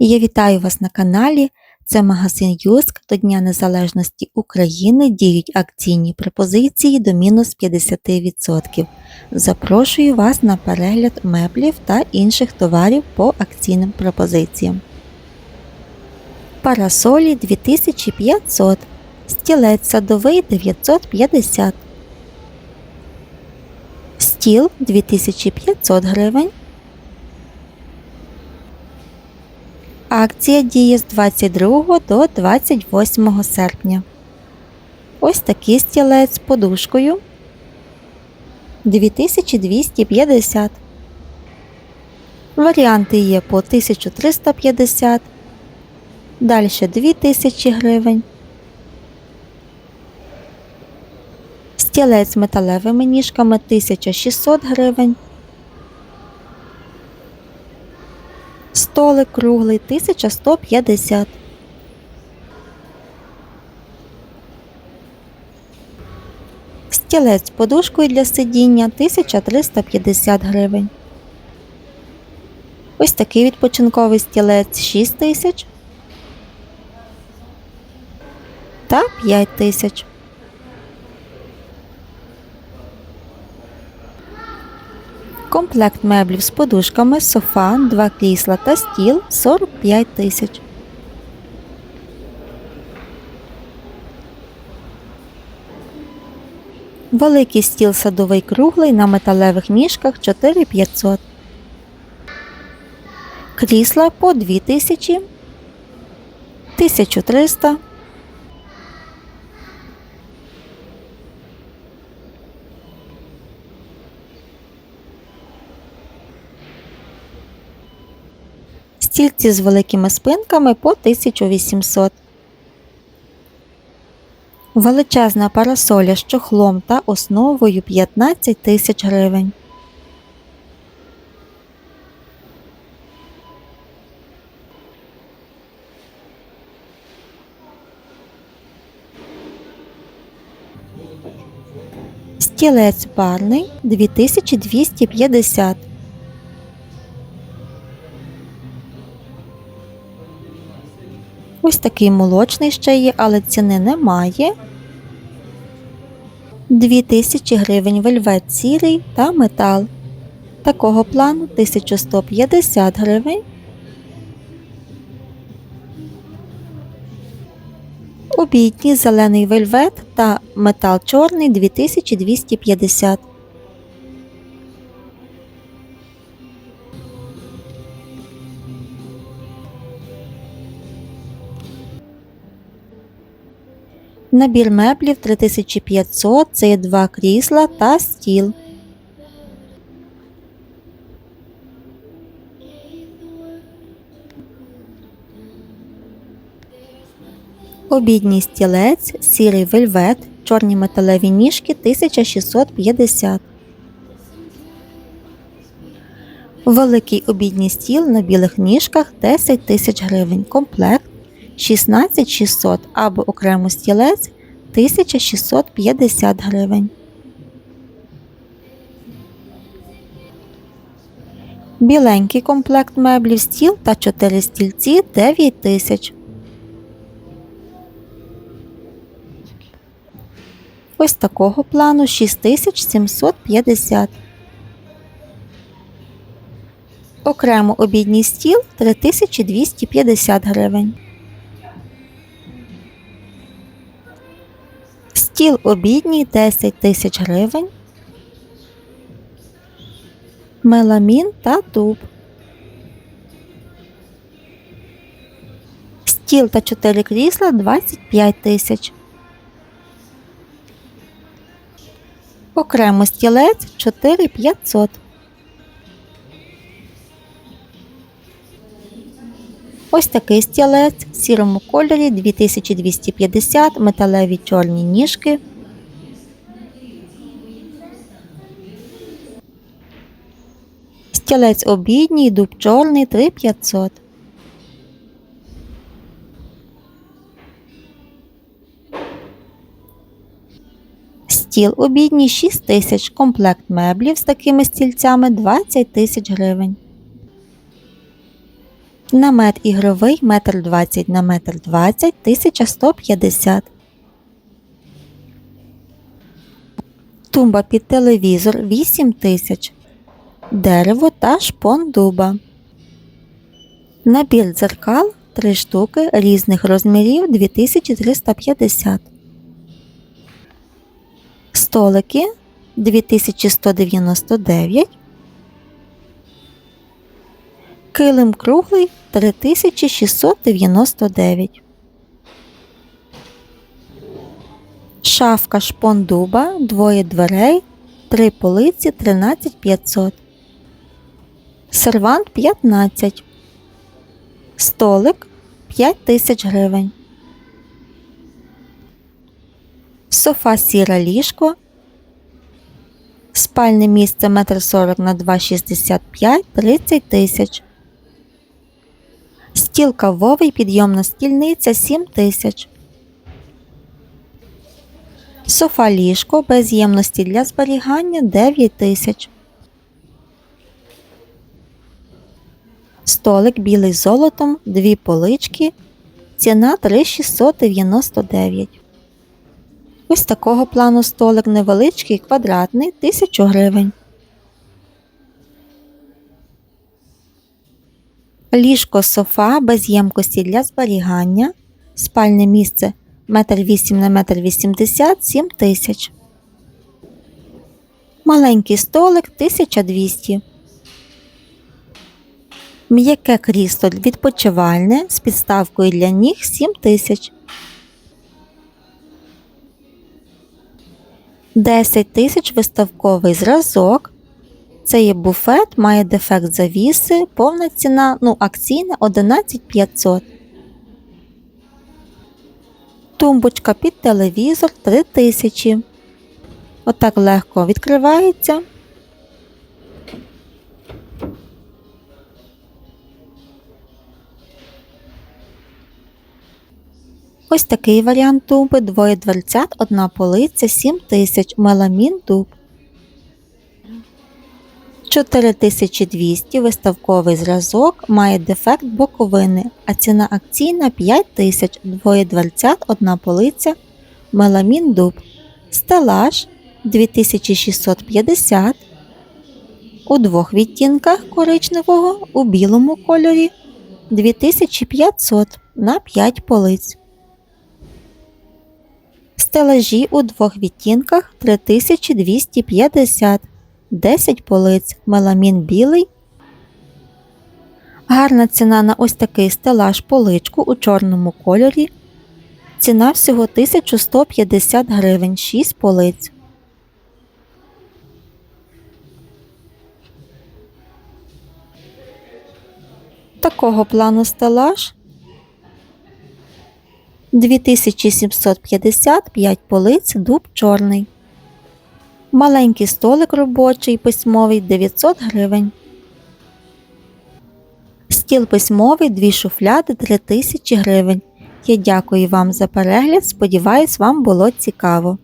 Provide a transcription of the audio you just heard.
Я вітаю вас на каналі. Це магазин Юск. До Дня Незалежності України діють акційні пропозиції до мінус 50%. Запрошую вас на перегляд меблів та інших товарів по акційним пропозиціям. Парасолі 2500, стілець садовий 950, стіл 2500 гривень. Акція діє з 22 до 28 серпня. Ось такий стілець з подушкою 2250. Варіанти є по 1350, далі 2000 гривень. Стілець з металевими ніжками 1600 гривень. Столик круглий 1150. Стілець з подушкою для сидіння 1350 гривень. Ось такий відпочинковий стілець 6000 та 5000. Комплект меблів з подушками, софа, два крісла та стіл 45 тисяч. Великий стіл садовий круглий на металевих ніжках 4500. Крісла по 2000, 1300. Стільці з великими спинками по 1800. Величезна парасоля з чохлом та основою 15 тисяч гривень. Стілець барний 2250. Ось такий молочний ще є, але ціни немає. 2000 гривень вельвет сірий та метал. Такого плану 1150 гривень. Обідній зелений вельвет та метал чорний 2250. Набір меблів 3500, це два крісла та стіл. Обідній стілець, сірий вельвет, чорні металеві ніжки 1650. Великий обідній стіл на білих ніжках 10 тисяч гривень. Комплект 16600 або окремо стілець 1650 гривень. Біленький комплект меблів стіл та 4 стільці 9 тисяч. Ось такого плану 6750. Окремо обідній стіл 3250 гривень. Стіл обідній 10 тисяч гривень. Меламін та дуб. Стіл та 4 крісла 25 тисяч. Окремо стілець 4500. Ось такий стілець в сірому кольорі 2250 металеві чорні ніжки. Стілець обідній, дуб чорний 3500. Стіл обідній 6 тисяч, комплект меблів з такими стільцями 20 тисяч гривень. Намет ігровий 1,20 м на 1,20 м 1150. Тумба під телевізор 8000. Дерево та шпон дуба. Набір дзеркал 3 штуки різних розмірів 2350. Столики 2199. Килим круглий 3699. Шафка шпон дуба, двоє дверей, три полиці 13500. Сервант 15. Столик 5000 гривень. Софа сіра ліжко. Спальне місце 1,40 м на 2,65 30 тисяч. Стіл кавовий, підйомна стільниця 7 тисяч. Софа ліжко без ємності для зберігання 9 тисяч. Столик білий золотом, дві полички. Ціна 3699. Ось такого плану столик невеличкий, квадратний, 1000 гривень. Ліжко софа без ємкості для зберігання. Спальне місце 1,8 на 1,80 7 тисяч. Маленький столик 1200. М'яке крісло відпочивальне з підставкою для ніг 7 тисяч. 10 тисяч виставковий зразок. Це є буфет, має дефект завіси, повна ціна, ну, акційна 11 500. Тумбочка під телевізор 3000. Отак легко відкривається. Ось такий варіант туби, двоє дверцят, одна полиця, 7000, меламін дуб. 4200 виставковий зразок, має дефект боковини, а ціна акційна 5000, двоє дверцят, одна полиця, меламін дуб. Стелаж 2650 у двох відтінках коричневого у білому кольорі 2500 на 5 полиць. Стелажі у двох відтінках 3250 10 полиць, меламін білий. Гарна ціна на ось такий стелаж поличку у чорному кольорі. Ціна всього 1150 гривень 6 полиць. Такого плану стелаж 2755 полиць дуб чорний. Маленький столик робочий письмовий 900 гривень. Стіл письмовий, дві шуфляди 3000 гривень. Я дякую вам за перегляд. Сподіваюсь, вам було цікаво.